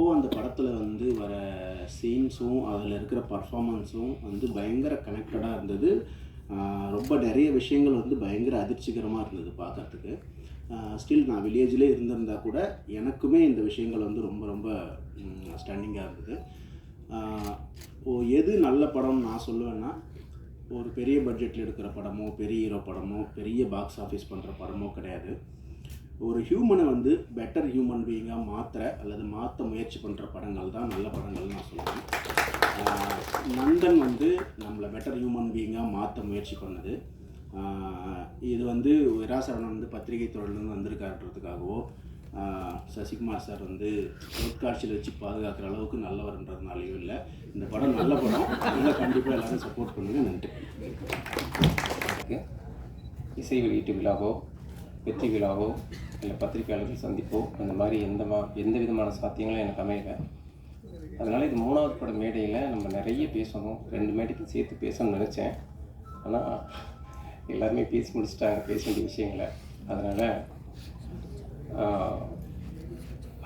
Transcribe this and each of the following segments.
அப்போது அந்த படத்தில் வந்து வர சீன்ஸும் அதில் இருக்கிற பர்ஃபாமன்ஸும் வந்து பயங்கர கனெக்டடாக இருந்தது. ரொம்ப நிறைய விஷயங்கள் வந்து பயங்கர அதிர்ச்சிகரமாக இருந்தது பார்க்கறதுக்கு ஸ்டில் நான் வில்லேஜ்லேயே இருந்திருந்தா கூட எனக்குமே இந்த விஷயங்கள் வந்து ரொம்ப ரொம்ப ஸ்டன்னிங்காக இருந்தது. ஆஹ் ஓ எது நல்ல படம்னு நான் சொல்லுவேன்னா ஒரு பெரிய பட்ஜெட்டில் எடுக்கிற படமோ பெரிய ஹீரோ படமோ பெரிய பாக்ஸ் ஆஃபீஸ் பண்ணுற படமோ கிடையாது. ஒரு ஹியூமனை வந்து பெட்டர் ஹியூமன் பீயிங்காக மாற்ற அல்லது மாற்ற முயற்சி பண்ணுற படங்கள் தான் நல்ல படங்கள் நான் சொல்லுவேன். நந்தன் வந்து நம்மளை பெட்டர் ஹியூமன் பீயிங்காக மாற்ற முயற்சி பண்ணது. இது வந்து விராசரணன் வந்து பத்திரிகை தொழிலிருந்து வந்திருக்காருன்றதுக்காகவோ சசிகுமார் சார் வந்து பொருட்காட்சியில் வச்சு பாதுகாக்கிற அளவுக்கு நல்லவர்ன்றதுனாலையும் இல்லை. இந்த படம் நல்ல படம். நல்லா கண்டிப்பாக எல்லோரும் சப்போர்ட் பண்ணுங்க. நன்றி. இசை வெளியீட்டு விழாவோ வெற்றி விழாவோ இல்லை பத்திரிகையாளர்கள் சந்திப்போ அந்த மாதிரி எந்த மா எந்த விதமான சாத்தியங்களும் எனக்கு அமையல. அதனால் இது மூணாவது பட மேடையில் நம்ம நிறைய பேசணும். ரெண்டு மேடைக்கு சேர்த்து பேசணும்னு நினச்சேன். ஆனால் எல்லாருமே பேசி முடிச்சிட்டாங்க பேச வேண்டிய விஷயங்களை அதனால்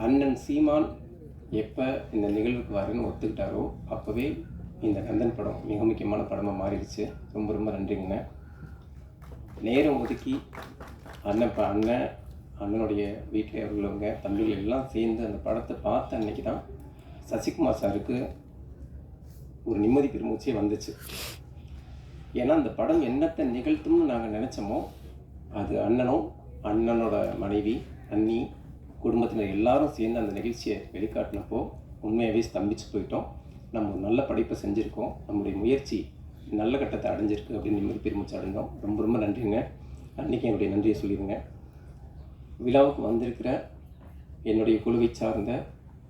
அண்ணன் சீமான் எப்போ இந்த நிகழ்வுக்கு வரேன்னு ஒத்துக்கிட்டாரோ அப்போவே இந்த கந்தன் படம் மிக முக்கியமான படமாக மாறிடுச்சு. ரொம்ப ரொம்ப நன்றிங்கண்ணே. நேரம் ஒதுக்கி அண்ணன் இப்போ அண்ணன் அண்ணனுடைய வீட்டில் உள்ளவங்க தம்பிகள் எல்லாம் சேர்ந்து அந்த படத்தை பார்த்த அன்னைக்கு தான் சசிகுமார் சாருக்கு ஒரு நிம்மதி பெருமூச்சே வந்துச்சு. ஏன்னா அந்த படம் என்னத்தை நிகழ்த்தும்னு நாங்கள் நினச்சோமோ அது அண்ணனும் அண்ணனோட மனைவி அண்ணி குடும்பத்தினர் எல்லாரும் சேர்ந்து அந்த நிகழ்ச்சியை வெளிக்காட்டினப்போ உண்மையாகவே ஸ்தம்பிச்சு போயிட்டோம். நம்ம ஒரு நல்ல படைப்பை செஞ்சுருக்கோம். நம்முடைய முயற்சி நல்ல கட்டத்தை அடைஞ்சிருக்கு அப்படின்னு நிம்மதி பெருமிச்சு அடைந்தோம் ரொம்ப ரொம்ப நன்றிங்க. அன்றைக்கி என்னுடைய நன்றியை சொல்லிடுங்க. விழாவுக்கு வந்திருக்கிற என்னுடைய குழுவை சார்ந்த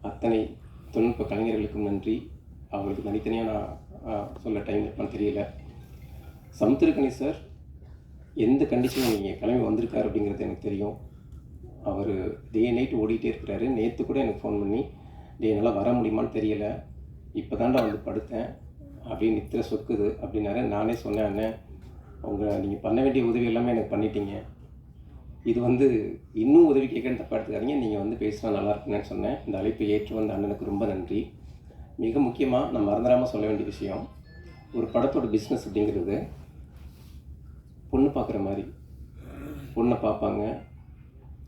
அத்தனை தொழில்நுட்ப கலைஞர்களுக்கும் நன்றி. அவங்களுக்கு தனித்தனியாக நான் சொல்ல டைம் இருப்பான்னு தெரியல. சமுத்திரக்கணி சார் எந்த கண்டிஷனில் நீங்கள் கிளம்பி வந்திருக்காரு அப்படிங்கிறது எனக்கு தெரியும். அவர் டே நைட் ஓடிட்டே இருக்கிறாரு. நேற்று கூட எனக்கு ஃபோன் பண்ணி டே என்னால் வர முடியுமான்னு தெரியலை. இப்போ தாண்டா வந்து படுத்தேன். அப்படின்னு நித்திர சொக்குது. அப்படின்னாரு. நானே சொன்னேன் அண்ணன் உங்கள் நீங்கள் பண்ண வேண்டிய உதவி எல்லாமே எனக்கு பண்ணிட்டீங்க. இது வந்து இன்னும் உதவி கேட்கணும் தப்பாக எடுத்துக்காதீங்க. நீங்கள் வந்து பேசினா நல்லா இருக்குன்னு சொன்னேன். இந்த அழைப்பை ஏற்று வந்த அண்ணனுக்கு ரொம்ப நன்றி. மிக முக்கியமாக நான் மறந்துடாமல் சொல்ல வேண்டிய விஷயம் ஒரு படத்தோட பிஸ்னஸ் அப்படிங்கிறது பொண்ணு பார்க்குற மாதிரி. பொண்ணை பார்ப்பாங்க.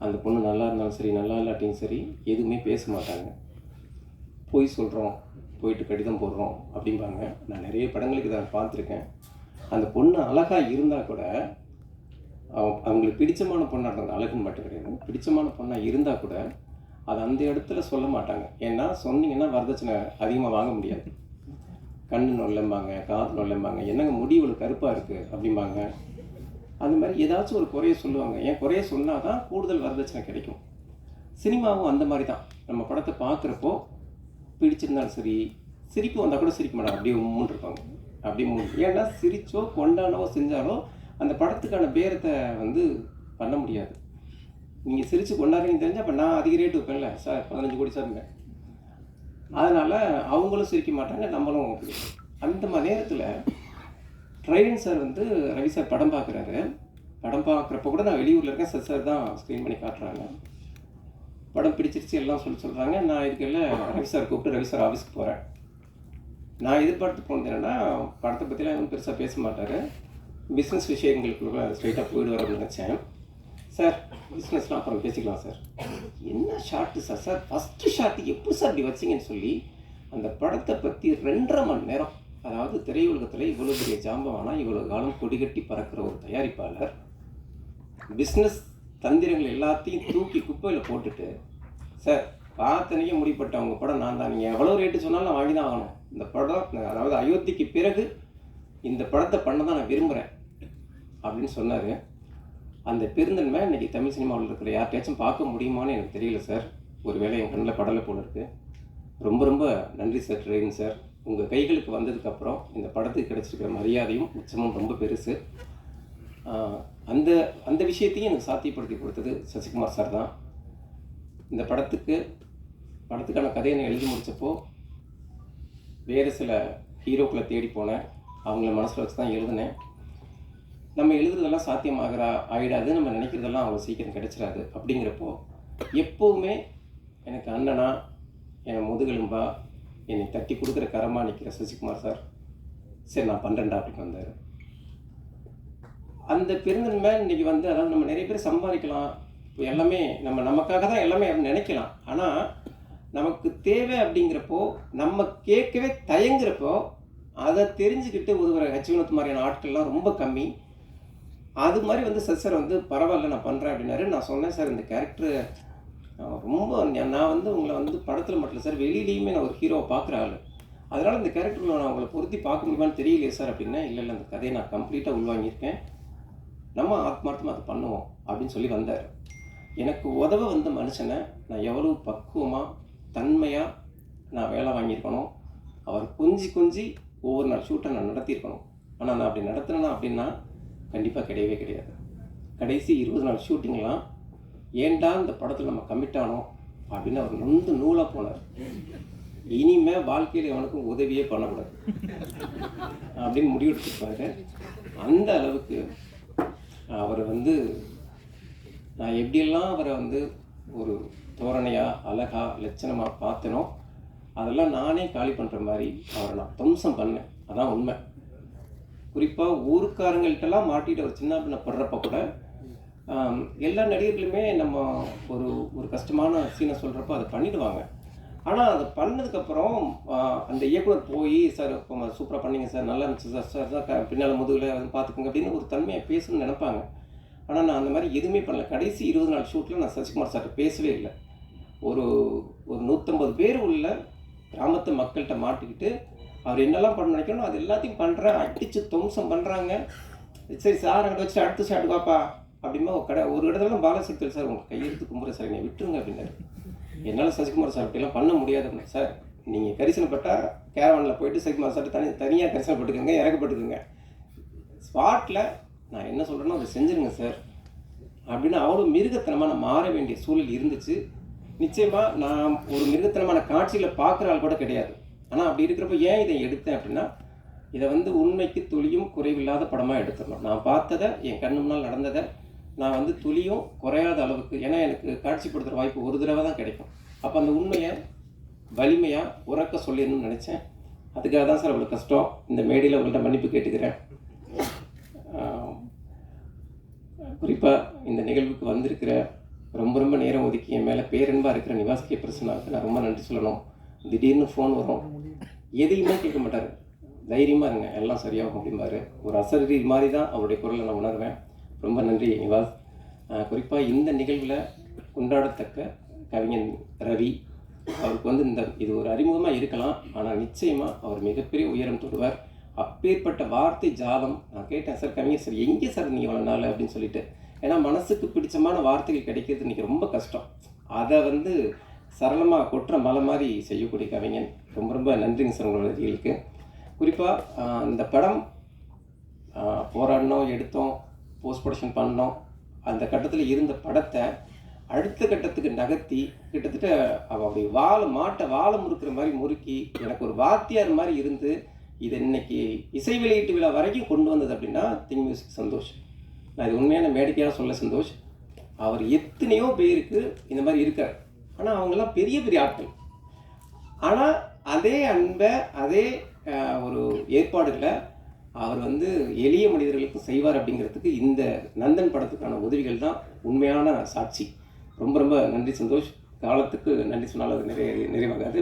அந்த பொண்ணு நல்லா இருந்தாலும் சரி நல்லா இல்லாட்டியும் சரி எதுவுமே பேச மாட்டாங்க. போய் சொல்கிறோம் போயிட்டு கடிதம் போடுறோம் அப்படிம்பாங்க. நான் நிறைய படங்களுக்கு இதை பார்த்துருக்கேன். அந்த பொண்ணு அழகாக இருந்தால் கூட அவங்களுக்கு பிடிச்சமான பொண்ணாக இருந்தாங்க அழகுன்னு மட்டும் கிடையாது. பிடிச்சமான பொண்ணாக இருந்தால் கூட அது அந்த இடத்துல சொல்ல மாட்டாங்க. ஏன்னா சொன்னீங்கன்னா வரதட்சணை அதிகமாக வாங்க முடியாது. கண்ணு நொல்லம்பாங்க காது நொல்லம்பாங்க. என்னங்க முடி இவ்வளோ கருப்பாக இருக்குது அப்படிம்பாங்க. அந்த மாதிரி ஏதாச்சும் ஒரு குறைய சொல்லுவாங்க. ஏன் குறைய சொன்னால் தான் கூடுதல் வரதட்சணை கிடைக்கும். சினிமாவும் அந்த மாதிரி தான் நம்ம படத்தை பார்க்குறப்போ பிடிச்சிருந்தாலும் சரி சிரிப்பு வந்தால் கூட சிரிக்க மாட்டாங்க. அப்படியே உம்முன்னு இருப்பாங்க அப்படி முடியும் ஏன்னா சிரிச்சோ கொண்டாடவோ செஞ்சாலோ அந்த படத்துக்கான பேரத்தை வந்து பண்ண முடியாது. நீங்கள் சிரித்து கொண்டாடுறீங்கன்னு தெரிஞ்சால் அப்போ நான் அதிக ரேட்டு வைப்பேன்ல. சார் பதினஞ்சு கோடி சார்ங்க அதனால் அவங்களும் சிரிக்க மாட்டாங்க நம்மளும் அந்த மாதிரி நேரத்தில் ட்ரைடன் சார் வந்து ரவி சார் படம் பார்க்குறாரு படம் பார்க்குறப்ப கூட நான் வெளியூரில் இருக்கேன். சார் சார் தான் ஸ்க்ரீன் பண்ணி காட்டுறாங்க. படம் பிடிச்சிருச்சு எல்லாம் சொல்லி சொல்கிறாங்க நான் இதுக்கெல்லாம் ரவி சார் கூப்பிட்டு ரவி சார் ஆஃபீஸ்க்கு போகிறேன் நான் எதிர்பார்த்து போனது என்னென்னா படத்தை பற்றிலாம் எதுவும் பெருசாக பேச மாட்டார். பிஸ்னஸ் விஷயங்களுக்குள்ள ஸ்ட்ரைட்டாக போயிடுவார் அப்படின்னு நினச்சேன். சார் பிஸ்னஸ்லாம் அப்புறம் பேசிக்கலாம் சார் என்ன short sir sir first short எப்படி சார் இப்படி வச்சிங்கன்னு சொல்லி அந்த படத்தை பற்றி ரெண்டரை மணி நேரம் அதாவது திரையுலகத்தில் இவ்வளோ பெரிய ஜாம்பவானா இவ்வளோ காலம் கொடிகட்டி பறக்கிற ஒரு தயாரிப்பாளர் பிஸ்னஸ் தந்திரங்கள் எல்லாத்தையும் தூக்கி குப்பையில் போட்டுட்டு சார் பார்த்தனையே முடிப்பட்ட அவங்க படம் நான் தான். நீங்கள் எவ்வளோ ரேட்டு சொன்னாலும் நான் வாங்கி தான் ஆகணும். இந்த படம் அதாவது அயோத்திக்கு பிறகு இந்த படத்தை பண்ண தான் நான் விரும்புகிறேன் அப்படின்னு சொன்னார். அந்த பெருந்தன்மை இன்னைக்கு தமிழ் சினிமாவில் இருக்கிற யார்கிட்டயாச்சும் பார்க்க முடியுமான்னு எனக்கு தெரியல சார். ஒருவேளை என் கண்ணில் படலை போல இருக்குது ரொம்ப ரொம்ப நன்றி சார் ட்ரெயின் சார். உங்கள் கைகளுக்கு வந்ததுக்கப்புறம் இந்த படத்துக்கு கிடச்சிருக்கிற மரியாதையும் உச்சமும் ரொம்ப பெருசு. அந்த அந்த விஷயத்தையும் எனக்கு சாத்தியப்படுத்தி கொடுத்தது சசிகுமார் சார் தான். இந்த படத்துக்கு படத்துக்கான கதையை நான் எழுதி முடித்தப்போ வேறு சில ஹீரோக்களை தேடி போனேன். அவங்கள மனசில் வச்சு தான் எழுதினேன். நம்ம எழுதுறதெல்லாம் சாத்தியமாகிறா ஆகிடாது நம்ம நினைக்கிறதெல்லாம் அவ்வளோ சீக்கிரம் கிடச்சிடாது அப்படிங்கிறப்போ எப்போவுமே எனக்கு அண்ணனா என் முதுகெலும்பா என்னை தட்டி கொடுக்குற கரமாக நிற்கிற சசிகுமார் சார் சரி நான் பண்ணுறேன்டா அப்படின்னு வந்தார். அந்த பெருந்தன்மை இன்னைக்கு வந்து அதாவது நம்ம நிறைய பேர் சம்பாதிக்கலாம். இப்போ எல்லாமே நம்ம நமக்காக தான் எல்லாமே நினைக்கலாம். ஆனால் நமக்கு தேவை அப்படிங்கிறப்போ நம்ம கேட்கவே தயங்குறப்போ அதை தெரிஞ்சுக்கிட்டு உதவுற ஹச்சிவனத்து மாதிரியான ஆட்கள்லாம் ரொம்ப கம்மி. அது மாதிரி வந்து சார் சார் வந்து பரவாயில்ல நான் பண்ணுறேன் அப்படின்னாரு. நான் சொன்னேன் சார் இந்த கேரக்டர் ரொம்ப நான் வந்து உங்களை வந்து படத்தில் மட்டும் இல்லை சார் வெளியிலையுமே நான் ஒரு ஹீரோவை பார்க்குற ஆள். அதனால் இந்த கேரக்டரில் நான் உங்களை பொருத்தி பார்க்க முடியுமான்னு தெரியலையே சார் அப்படின்னா இல்லை இல்லை அந்த கதையை நான் கம்ப்ளீட்டாக உள்வாங்கியிருக்கேன். நம்ம ஆத்மார்த்தமாக அதை பண்ணுவோம் அப்படின்னு சொல்லி வந்தார். எனக்கு உதவ வந்த மனுஷனை நான் எவ்வளோ பக்குவமாக தன்மையாக நான் வேலை வாங்கியிருக்கணும். அவர் கொஞ்சி கொஞ்சி ஒவ்வொரு நாள் ஷூட்டை நான் நடத்தியிருக்கணும். ஆனால் நான் அப்படி நடத்தினேன்னா அப்படின்னா கண்டிப்பாக கிடையவே கிடையாது. கடைசி இருபது நாள் ஷூட்டிங்லாம் ஏன்டா இந்த படத்தில் நம்ம கமிட் ஆனோம் அப்படின்னு அவர் நொந்து நூலாக போனார். இனிமே வாழ்க்கையில் அவனுக்கும் உதவியே பண்ணக்கூடாது அப்படின்னு முடிவெடுத்துருப்பாரு அந்த அளவுக்கு அவர் வந்து நான் எப்படியெல்லாம் அவரை வந்து ஒரு தோரணையாக அழகாக லட்சணமாக பார்த்தனோ அதெல்லாம் நானே காலி பண்ணுற மாதிரி அவரை நான் துவம்சம் பண்ணேன். அதான் உண்மை. குறிப்பாக ஊருக்காரங்கள்ட்டெல்லாம் மாட்டிட்டு ஒரு சின்ன பின்ன படுறப்ப கூட எல்லா நடிகர்களுமே நம்ம ஒரு ஒரு கஷ்டமான சீனை சொல்கிறப்ப அதை பண்ணிடுவாங்க. ஆனால் அதை பண்ணதுக்கப்புறம் அந்த இயக்குனர் போய் சார் சூப்பராக பண்ணிங்க சார். நல்லா இருந்துச்சு சார். சார் சார் பின்னால் முதுகில் பார்த்துக்கோங்க அப்படின்னு ஒரு தன்மையை பேசணும்னு நினைப்பாங்க. ஆனால் நான் அந்த மாதிரி எதுவுமே பண்ணல. கடைசி இருபது நாள் ஷூட்டில் நான் சசிகுமார் சார்கிட்ட பேசவே இல்லை. ஒரு ஒரு நூற்றம்பது பேர் உள்ள கிராமத்து மக்கள்கிட்ட மாட்டிக்கிட்டு அவர் என்னெல்லாம் பண்ண நினைக்கணும் அது எல்லாத்தையும் பண்ணுறேன் அடித்து துவம்சம் பண்ணுறாங்க சரி சார் அங்கே வச்சு அடுத்த ஷாட் வாப்பா அப்படிமா ஒரு கடை ஒரு இடத்துல பாலசக்தி சார் உங்கள் கையெழுத்து கும்புற சார் என்னை விட்டுருங்க அப்படின்னாரு. என்னால் சசிகுமார் சார் அப்படிலாம் பண்ண முடியாது சார் நீங்கள் கரிசனப்பட்டால் கேரவனில் போயிட்டு சசிகுமார் சார் தனி தனியாக கரிசனப்பட்டுக்கோங்க இறக்கப்பட்டுக்கோங்க. ஸ்பாட்டில் நான் என்ன சொல்கிறேனோ அதை செஞ்சுருங்க சார் அப்படின்னு அவ்வளோ மிருகத்தனமாக நான் மாற வேண்டிய சூழல் இருந்துச்சு. நிச்சயமாக நான் ஒரு மிருகத்தனமான காட்சியில் பார்க்குற ஆள் கூட கிடையாது. ஆனால் அப்படி இருக்கிறப்ப ஏன் இதை எடுத்தேன் அப்படின்னா இதை வந்து உண்மைக்கு துளியும் குறைவில்லாத படமாக எடுத்துடணும். நான் பார்த்ததை என் கண்ணு முன்னால் நடந்ததை நான் வந்து துளியும் குறையாத அளவுக்கு ஏன்னா எனக்கு காட்சிப்படுத்துகிற வாய்ப்பு ஒரு தடவை தான் கிடைக்கும். அப்போ அந்த உண்மையை வலிமையாக உறக்க சொல்லிடணும்னு நினச்சேன். அதுக்காக தான் சார் அவ்வளோ கஷ்டம். இந்த மேடையில் உங்கள்கிட்ட மன்னிப்பு கேட்டுக்கிறேன். குறிப்பாக இந்த நிகழ்வுக்கு வந்திருக்கிற ரொம்ப ரொம்ப நேரம் ஒதுக்கி என் மேலே பேரன்பாக இருக்கிற நிவாஸ் கே பிரசனாவுக்கு நான் ரொம்ப நன்றி சொல்லணும். திடீர்னு ஃபோன் வரும். எதையுமே கேட்க மாட்டார். தைரியமாக இருங்க எல்லாம் சரியாகும் அப்படிம்பாரு. ஒரு அசரீர் மாதிரி தான் அவருடைய குரலை நான் உணர்வேன். ரொம்ப நன்றி நிவாஸ். குறிப்பாக இந்த நிகழ்வில் கொண்டாடத்தக்க கவிஞன் ரவி அவருக்கு வந்து இந்த இது ஒரு அறிமுகமாக இருக்கலாம். ஆனால் நிச்சயமாக அவர் மிகப்பெரிய உயரம் தொடுவார். அப்பேற்பட்ட வார்த்தை ஜாலம் நான் கேட்டேன் சார் கவிஞர் சார் எங்கே சார் நீங்கள் இவ்வளோ நாள்? அப்படின்னு சொல்லிட்டு. ஏன்னா மனசுக்கு பிடிச்சமான வார்த்தைகள் கிடைக்கிறது இன்றைக்கி ரொம்ப கஷ்டம். அதை வந்து சரளமாக கொட்டுற மலை மாதிரி செய்யக்கூடிய கவிஞன். ரொம்ப ரொம்ப நன்றிங்க சார் உங்களோட வரிகளுக்கு குறிப்பாக இந்த படம் போராடினோம் எடுத்தோம் போஸ்ட் ப்ரொடக்ஷன் பண்ணோம். அந்த கட்டத்தில் இருந்த படத்தை அடுத்த கட்டத்துக்கு நகர்த்தி கிட்டத்தட்ட அவள் அப்படி வாழை மாட்டை வாழை முறுக்கிற மாதிரி முறுக்கி எனக்கு ஒரு வாத்தியார் மாதிரி இருந்து இது இன்னைக்கு இசை வெளியீட்டு விழா வரைக்கும் கொண்டு வந்தது அப்படின்னா திங் மியூசிக் சந்தோஷ். நான் இது உண்மையான மேடிக்கையாக சொல்ல சந்தோஷ். அவர் எத்தனையோ பேருக்கு இந்த மாதிரி இருக்கார். ஆனால் அவங்கெல்லாம் பெரிய பெரிய ஆட்கள். ஆனால் அதே அன்பை அதே ஒரு ஏற்பாடுகளை அவர் வந்து எளிய மனிதர்களுக்கும் செய்வார் அப்படிங்கிறதுக்கு இந்த நந்தன் படத்துக்கான உதவிகள் தான் உண்மையான சாட்சி. ரொம்ப ரொம்ப நன்றி சந்தோஷ். காலத்துக்கு நன்றி சொன்னால் அது நிறைய நிறைவாகாது.